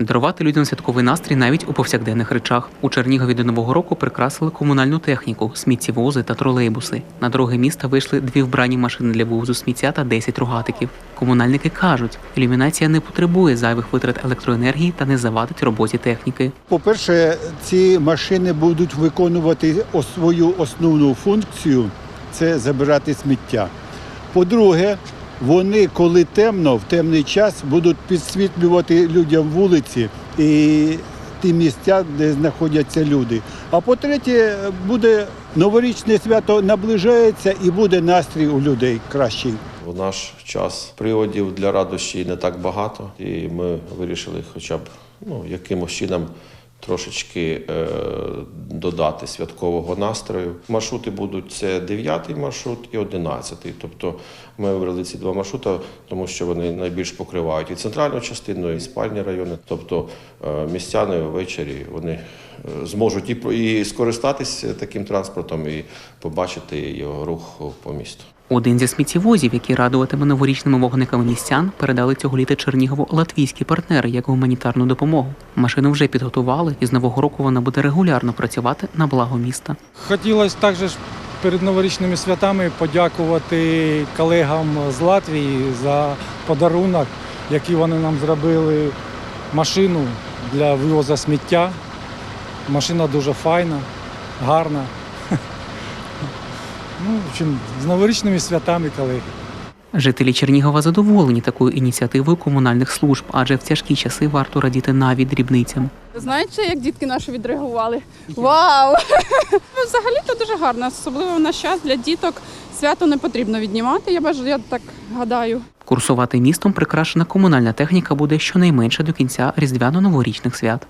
Дарувати людям святковий настрій навіть у повсякденних речах. У Чернігові до нового року прикрасили комунальну техніку, сміттєвози та тролейбуси. На дороги міста вийшли дві вбрані машини для вивозу сміття та 10 рогатиків. Комунальники кажуть, ілюмінація не потребує зайвих витрат електроенергії та не завадить роботі техніки. По-перше, ці машини будуть виконувати свою основну функцію це забирати сміття. По-друге, вони, коли темно, в темний час будуть підсвітлювати людям вулиці і ті місця, де знаходяться люди. А по-третє, буде новорічне свято наближається і буде настрій у людей кращий. У наш час приводів для радощі не так багато, і ми вирішили хоча б ну, якимось чином трошечки е, додати святкового настрою. Маршрути будуть це 9 маршрут і 11. Тобто ми вибрали ці два маршрути, тому що вони найбільш покривають і центральну частину, і спальні райони. Тобто е, містяни ввечері вони е, зможуть і, скористатись таким транспортом, і побачити його рух по місту. Один зі сміттєвозів, який радуватиме новорічними вогниками містян, передали цього літа Чернігову латвійські партнери як гуманітарну допомогу. Машину вже підготували, і з нового року вона буде регулярно працювати на благо міста. Хотілося також перед новорічними святами подякувати колегам з Латвії за подарунок, який вони нам зробили машину для вивозу сміття. Машина дуже файна, гарна. Ну, в общем, з новорічними святами, колеги. Жителі Чернігова задоволені такою ініціативою комунальних служб, адже в тяжкі часи варто радіти навіть дрібницям. Знаєте, як дітки наші відреагували? Вау! Ну, Взагалі то дуже гарно, особливо в наш час для діток свято не потрібно віднімати. Я бажаю, я так гадаю. Курсувати містом прикрашена комунальна техніка буде щонайменше до кінця різдвяно-новорічних свят.